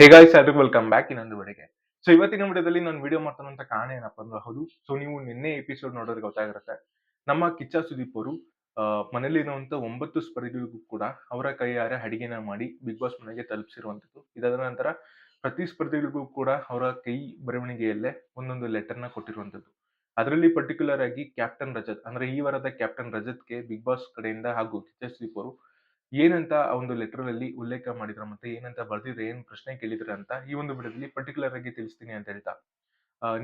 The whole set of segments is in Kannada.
ಹೇಗಾಯ್ಸ್ ಎಲ್ರಿಗೂ ವೆಲ್ಕಮ್ ಬ್ಯಾಕ್ ಇನ್ನೊಂದು ವಿಡಿಯೋಗೆ ಸೊ ಇವತ್ತಿನ ವಿಡಿಯೋದಲ್ಲಿ ನಾನು ವಿಡಿಯೋ ಮಾಡ್ತಾನಂತ ಕಾರಣ ಏನಪ್ಪ ಅಂದ್ರೆ ಹೌದು. ಸೊ ನೀವು ನಿನ್ನೆ ಎಪಿಸೋಡ್ ನೋಡೋದ್ರೆ ಗೊತ್ತಾಗಿರುತ್ತೆ. ನಮ್ಮ ಕಿಚ್ಚ ಸುದೀಪ್ ಅವರು ಮನೇಲಿರುವಂತ ಒಂಬತ್ತು ಸ್ಪರ್ಧಿಗಳಿಗೂ ಕೂಡ ಅವರ ಕೈಯಾರೆ ಅಡಿಗೆನ ಮಾಡಿ ಬಿಗ್ ಬಾಸ್ ಮನೆಗೆ ತಲುಪಿಸಿರುವಂತದ್ದು. ಇದಾದ ನಂತರ ಪ್ರತಿ ಸ್ಪರ್ಧಿಗಳಿಗೂ ಕೂಡ ಅವರ ಕೈ ಬರವಣಿಗೆಯಲ್ಲೇ ಒಂದೊಂದು ಲೆಟರ್ನ ಕೊಟ್ಟಿರುವಂತದ್ದು. ಅದರಲ್ಲಿ ಪರ್ಟಿಕ್ಯುಲರ್ ಆಗಿ ಕ್ಯಾಪ್ಟನ್ ರಜತ್, ಅಂದ್ರೆ ಈ ವಾರದ ಕ್ಯಾಪ್ಟನ್ ರಜತ್ಗೆ ಬಿಗ್ ಬಾಸ್ ಕಡೆಯಿಂದ ಹಾಗೂ ಕಿಚ್ಚ ಸುದೀಪ್ ಅವರು ಏನಂತ ಆ ಒಂದು ಲೆಟರ್ ಅಲ್ಲಿ ಉಲ್ಲೇಖ ಮಾಡಿದ್ರು ಮತ್ತೆ ಏನಂತ ಬರ್ದಿದ್ರೆ, ಏನ್ ಪ್ರಶ್ನೆ ಕೇಳಿದ್ರ ಅಂತ ಈ ಒಂದು ವಿಡಿಯೋದಲ್ಲಿ ಪರ್ಟಿಕ್ಯುಲರ್ ಆಗಿ ತಿಳಿಸ್ತೀನಿ ಅಂತ ಹೇಳ್ತಾ.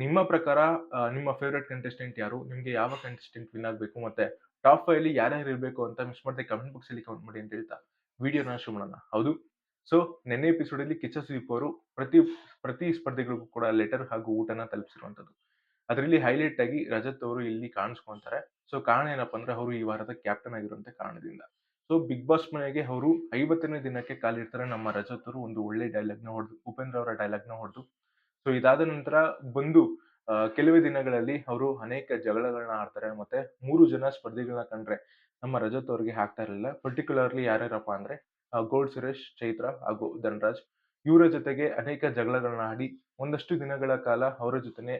ನಿಮ್ಮ ಪ್ರಕಾರ ನಿಮ್ಮ ಫೇವ್ರೇಟ್ ಕಂಟೆಸ್ಟೆಂಟ್ ಯಾರು? ನಿಮ್ಗೆ ಯಾವ ಕಂಟೆಸ್ಟೆಂಟ್ ವಿನ್ ಆಗ್ಬೇಕು? ಮತ್ತೆ ಟಾಪ್ ಫೈವ್ ಅಲ್ಲಿ ಯಾರ್ಯಾರು ಇರಬೇಕು ಅಂತ ಮಿಸ್ ಮಾಡದೆ ಕಮೆಂಟ್ ಬಾಕ್ಸ್ ಅಲ್ಲಿ ಕಮೆಂಟ್ ಮಾಡಿ ಅಂತ ಹೇಳ್ತಾ. ವಿಡಿಯೋನ ಶುರು ಮಾಡೋಣ. ಹೌದು. ಸೊ ನೆನ್ನೆ ಎಪಿಸೋಡ್ ಅಲ್ಲಿ ಕಿಚ್ಚ ಸುದೀಪ್ ಅವರು ಪ್ರತಿ ಪ್ರತಿ ಸ್ಪರ್ಧಿಗಳಿಗೂ ಕೂಡ ಲೆಟರ್ ಹಾಗೂ ಊಟನ ತಲುಪಿಸಿರುವಂತದ್ದು. ಅದರಲ್ಲಿ ಹೈಲೈಟ್ ಆಗಿ ರಜತ್ ಅವರು ಇಲ್ಲಿ ಕಾಣಿಸ್ಕೊಂತಾರೆ. ಸೊ ಕಾರಣ ಏನಪ್ಪಾ ಅಂದ್ರೆ ಅವರು ಈ ವಾರದ ಕ್ಯಾಪ್ಟನ್ ಆಗಿರುವಂತ ಕಾರಣದಿಂದ. ಸೊ, ಬಿಗ್ ಬಾಸ್ ಮನೆಗೆ ಅವರು ಐವತ್ತನೇ ದಿನಕ್ಕೆ ಕಾಲಿಡ್ತಾರೆ ನಮ್ಮ ರಜತ್ ಅವರು ಒಂದು ಒಳ್ಳೆ ಡೈಲಾಗ್ನ ಹೊಡೆದು, ಉಪೇಂದ್ರ ಅವರ ಡೈಲಾಗ್ನ ಹೊಡೆದು. ಸೊ, ಇದಾದ ನಂತರ ಬಂದು ಕೆಲವೇ ದಿನಗಳಲ್ಲಿ ಅವರು ಅನೇಕ ಜಗಳಗಳನ್ನ ಆಡ್ತಾರೆ. ಮತ್ತೆ ಮೂರು ಜನ ಸ್ಪರ್ಧಿಗಳನ್ನ ಕಂಡ್ರೆ ನಮ್ಮ ರಜತ್ ಅವರಿಗೆ ಹಾಕ್ತಾ ಇರಲಿಲ್ಲ. ಪರ್ಟಿಕ್ಯುಲರ್ಲಿ ಯಾರ್ಯಾರಪ್ಪ ಅಂದ್ರೆ ಗೋಲ್ಡ್ ಸುರೇಶ್, ಚೈತ್ರ ಹಾಗೂ ಧನರಾಜ್. ಇವರ ಜೊತೆಗೆ ಅನೇಕ ಜಗಳಗಳನ್ನ ಆಡಿ, ಒಂದಷ್ಟು ದಿನಗಳ ಕಾಲ ಅವರ ಜೊತೆನೆ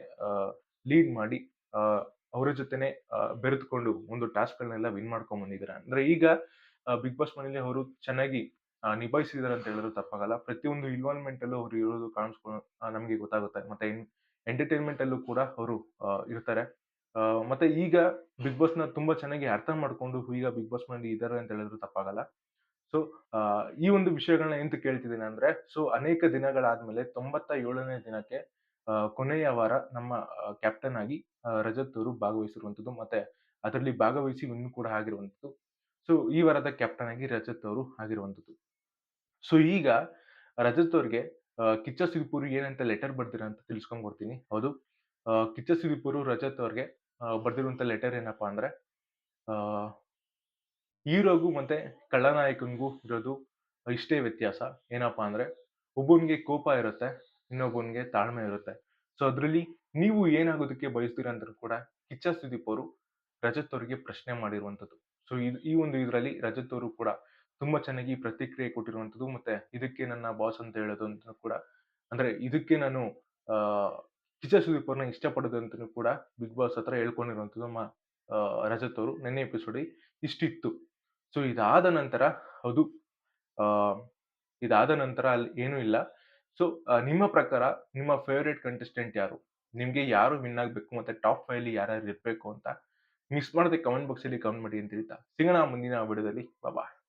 ಲೀಡ್ ಮಾಡಿ ಅವರ ಜೊತೆನೆ ಬೆರೆತುಕೊಂಡು ಒಂದು ಟಾಸ್ಕ್ ಗಳನ್ನೆಲ್ಲ ವಿನ್ ಮಾಡ್ಕೊಂಡ್ ಬಂದಿದ್ದಾರೆ. ಅಂದ್ರೆ ಈಗ ಬಿಗ್ ಬಾಸ್ ಮನೇಲಿ ಅವರು ಚೆನ್ನಾಗಿ ನಿಭಾಯಿಸಿದಾರೆ ಅಂತ ಹೇಳಿದ್ರು ತಪ್ಪಾಗಲ್ಲ. ಪ್ರತಿಯೊಂದು ಇನ್ವಾಲ್ವ್ಮೆಂಟ್ ಅಲ್ಲೂ ಅವರು ಇರೋದು ಕಾಣಿಸ್ಕೊ ನಮಗೆ ಗೊತ್ತಾಗುತ್ತೆ. ಮತ್ತೆ ಎಂಟರ್ಟೈನ್ಮೆಂಟ್ ಅಲ್ಲೂ ಕೂಡ ಅವರು ಇರ್ತಾರೆ. ಮತ್ತೆ ಈಗ ಬಿಗ್ ಬಾಸ್ನ ತುಂಬಾ ಚೆನ್ನಾಗಿ ಅರ್ಥ ಮಾಡ್ಕೊಂಡು ಈಗ ಬಿಗ್ ಬಾಸ್ ಮನೇಲಿ ಇದಾರೆ ಅಂತ ಹೇಳಿದ್ರು ತಪ್ಪಾಗಲ್ಲ. ಸೊ ಈ ಒಂದು ವಿಷಯಗಳನ್ನ ಎಂತ ಕೇಳ್ತಿದ್ದೀನಿ ಅಂದ್ರೆ ಸೊ ಅನೇಕ ದಿನಗಳಾದ್ಮೇಲೆ ತೊಂಬತ್ತ ಏಳನೇ ದಿನಕ್ಕೆ ಕೊನೆಯ ವಾರ ನಮ್ಮ ಕ್ಯಾಪ್ಟನ್ ಆಗಿ ರಜತ್ ಅವರು ಭಾಗವಹಿಸಿರುವಂತದ್ದು, ಮತ್ತೆ ಅದರಲ್ಲಿ ಭಾಗವಹಿಸಿ ಇನ್ನು ಕೂಡ ಆಗಿರುವಂತದ್ದು. ಸೊ, ಈ ವಾರದ ಕ್ಯಾಪ್ಟನ್ ಆಗಿ ರಜತ್ ಅವರು ಆಗಿರುವಂಥದ್ದು. ಸೊ, ಈಗ ರಜತ್ ಅವ್ರಿಗೆ ಕಿಚ್ಚ ಸುದೀಪ್ ಅವರು ಏನಂತ ಲೆಟರ್ ಬರ್ದಿರ ಅಂತ ತಿಳ್ಸ್ಕೊಂಡ್ ಕೊಡ್ತೀನಿ. ಹೌದು. ಕಿಚ್ಚ ಸುದೀಪ್ ಅವರು ರಜತ್ ಅವ್ರಿಗೆ ಬರ್ದಿರುವಂತ ಲೆಟರ್ ಏನಪ್ಪಾ ಅಂದ್ರೆ ಹೀರೋಗೂ ಮತ್ತೆ ಕಳ್ಳನಾಯಕನಿಗೂ ಇರೋದು ಇಷ್ಟೇ ವ್ಯತ್ಯಾಸ. ಏನಪ್ಪಾ ಅಂದ್ರೆ, ಒಬ್ಬನಿಗೆ ಕೋಪ ಇರುತ್ತೆ, ಇನ್ನೊಬ್ಬನಿಗೆ ತಾಳ್ಮೆ ಇರುತ್ತೆ. ಸೊ, ಅದರಲ್ಲಿ ನೀವು ಏನಾಗೋದಕ್ಕೆ ಬಯಸ್ತೀರ ಅಂತ ಕೂಡ ಕಿಚ್ಚ ಸುದೀಪ್ ಅವರು ರಜತ್ ಅವರಿಗೆ ಪ್ರಶ್ನೆ ಮಾಡಿರುವಂತದ್ದು ಸೊ ಇದು, ಈ ಒಂದು ಇದರಲ್ಲಿ ರಜತ್ ಅವರು ಕೂಡ ತುಂಬಾ ಚೆನ್ನಾಗಿ ಪ್ರತಿಕ್ರಿಯೆ ಕೊಟ್ಟಿರುವಂತದ್ದು ಮತ್ತೆ ಇದಕ್ಕೆ ನನ್ನ ಬಾಸ್ ಅಂತ ಹೇಳೋದು ಅಂತ ಕೂಡ, ಅಂದ್ರೆ ಇದಕ್ಕೆ ನಾನು, ಆ, ಕಿಚ್ಚ ಸುದೀಪ್ ಅವ್ರನ್ನ ಇಷ್ಟಪಡೋದು ಅಂತಲೂ ಕೂಡ ಬಿಗ್ ಬಾಸ್ ಹತ್ರ ಹೇಳ್ಕೊಂಡಿರುವಂತದ್ದು ನಮ್ಮ ರಜತ್ ಅವರು ನಿನ್ನೆ ಎಪಿಸೋಡ್ ಇಷ್ಟಿತ್ತು. ಸೊ ಇದಾದ ನಂತರ ಅದು ಇದಾದ ನಂತರ ಅಲ್ಲಿ ಏನೂ ಇಲ್ಲ. ಸೊ ನಿಮ್ಮ ಪ್ರಕಾರ ನಿಮ್ಮ ಫೇವ್ರೇಟ್ ಕಂಟೆಸ್ಟೆಂಟ್ ಯಾರು? ನಿಮ್ಗೆ ಯಾರು ವಿನ್ ಆಗ್ಬೇಕು ಮತ್ತೆ ಟಾಪ್ ಫೈವ್ ಅಲ್ಲಿ ಯಾರ್ಯಾರು ಇರ್ಬೇಕು ಅಂತ ಮಿಸ್ ಮಾಡದೆ ಕಮೆಂಟ್ ಬಾಕ್ಸ್ ಅಲ್ಲಿ ಕಮೆಂಟ್ ಮಾಡಿ ಅಂತ ಹೇಳ್ತಾ ಸಿಗೋಣ ಮುಂದಿನ ವಿಡಿಯೋದಲ್ಲಿ. ಬಾಬಾ